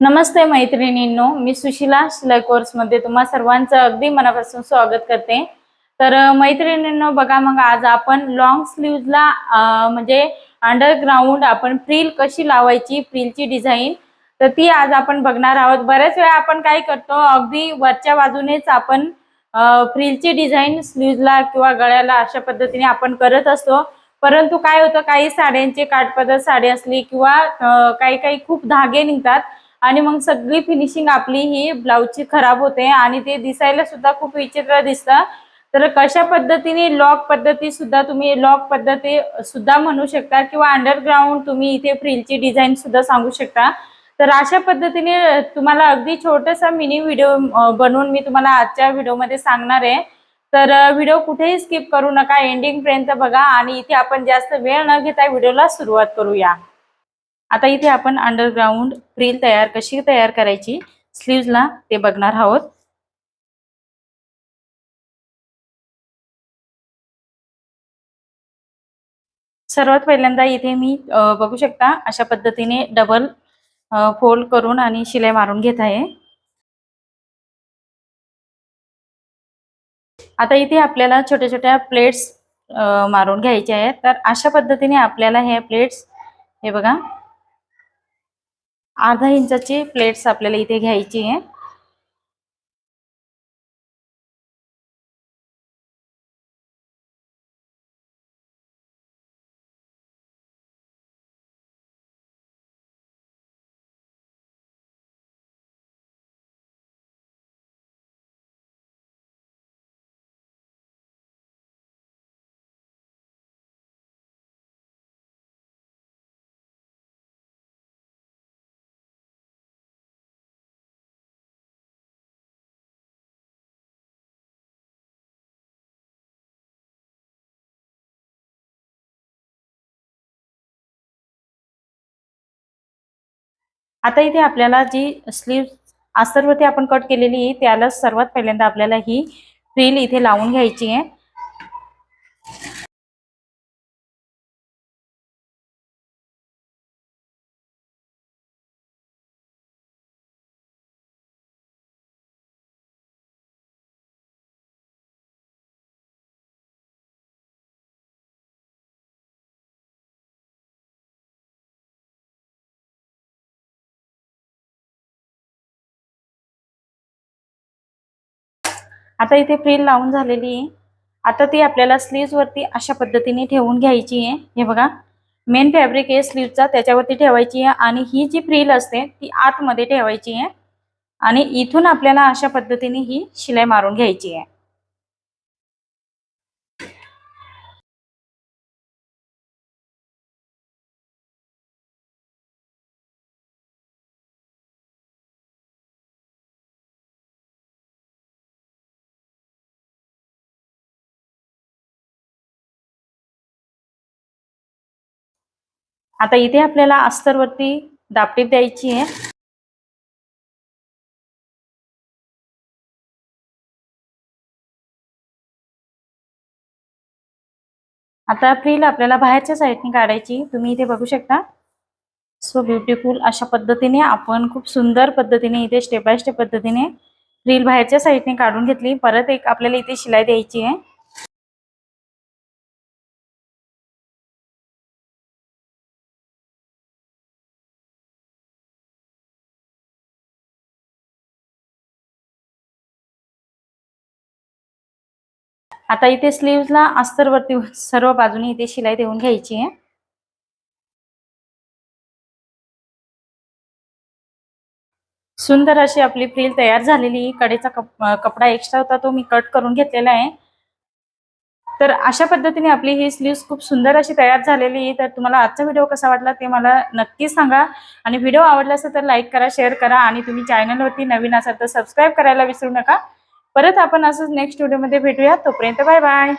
नमस्ते मैत्रिणींनो मी सुशिला शिलाई कोर्समध्ये तुम्हा सर्वांचं अगदी मनापासून स्वागत करते. तर मैत्रिणींनो बघा मग आज आपण लॉंग स्लीवला म्हणजे अंडरग्राऊंड आपण फ्रील कशी लावायची फ्रीलची डिझाईन तर ती आज आपण बघणार आहोत. बऱ्याच वेळा आपण काय करतो अगदी वरच्या बाजूनेच आपण फ्रीलची डिझाईन स्लीवला किंवा गळ्याला अशा पद्धतीने आपण करत असतो. परंतु काय होतं काही साड्यांचे काटपदर साडी असली किंवा काही काही खूप धागे निघतात आणि मग सगळी फिनिशिंग आपली ही ब्लाऊजची खराब होते आणि ते दिसायला सुद्धा खूप विचित्र दिसतं. तर कशा पद्धतीने लॉक पद्धती सुद्धा तुम्ही लॉक पद्धती सुद्धा म्हणू शकता किंवा अंडरग्राऊंड तुम्ही इथे फ्रिलची डिझाईन सुद्धा सांगू शकता. तर अशा पद्धतीने तुम्हाला अगदी छोटासा मिनी व्हिडिओ बनवून मी तुम्हाला आजच्या व्हिडिओमध्ये सांगणार आहे. तर व्हिडिओ कुठेही स्किप करू नका. एंडिंग पर्यंत बघा आणि इथे आपण जास्त वेळ न घेता व्हिडिओला सुरुवात करूया. आता इथे आपण अंडरग्राऊंड फ्रील तयार कशी तयार करायची? स्लीव्हजला ते बघणार आहोत. सर्वात पहिल्यांदा इथे मी बघू शकता अशा पद्धतीने डबल फोल्ड करून आणि शिलाई मारून घेत आहे. आता इथे आपल्याला छोट्या छोट्या प्लेट्स मारून घ्यायच्या आहेत. तर अशा पद्धतीने आपल्याला हे प्लेट्स हे बघा अर्धा इंचाची प्लेट्स आपल्याला इथे घ्यायची आहे. आता इथे आपल्याला जी स्लीव आस्तरवरती आपण कट केलेली त्याला सर्वात पहिल्यांदा आपल्याला ही फ्रील इथे लावून घ्यायची आहे. आता इथे फ्रील लावून झालेली आहे. आता ती आपल्याला स्लीव्जवरती अशा पद्धतीने ठेवून घ्यायची आहे. हे बघा. मेन फॅब्रिक आहे स्लीवचा त्याच्यावरती ठेवायची आहे आणि ही जी फ्रील असते ती आतमध्ये ठेवायची आहे. आणि इथून आपल्याला अशा पद्धतीने ही शिलाई मारून घ्यायची आहे. आता इथे आपल्याला अस्तरवरती दापटीप द्यायची आहे. आता फ्रील आपल्याला बाहेरच्या साईडने काढायची. तुम्ही इथे बघू शकता. सो ब्युटिफुल अशा पद्धतीने आपण खूप सुंदर पद्धतीने इथे स्टेप बाय स्टेप पद्धतीने फ्रील बाहेरच्या साईडने काढून घेतली. परत एक आपल्याला इथे शिलाई द्यायची आहे. आता इथे स्लीव्हला अस्तरवरती सर्व बाजूने इथे शिलाई देऊन घ्यायची आहे. सुंदर अशी आपली फ्रील तयार झालेली. कडेचा कप कपडा एक्स्ट्रा होता तो मी कट करून घेतलेला आहे. तर अशा पद्धतीने आपली ही स्लीव्स खूप सुंदर अशी तयार झालेली. आहे तर तुम्हाला आजचा व्हिडिओ कसा वाटला ते मला नक्की सांगा. आणि व्हिडिओ आवडला असेल तर लाईक करा शेअर करा आणि तुम्ही चॅनलवरती नवीन असाल तर सबस्क्राईब करायला विसरू नका. परत आपण असंच नेक्स्ट व्हिडिओमध्ये भेटूया. तोपर्यंत बाय बाय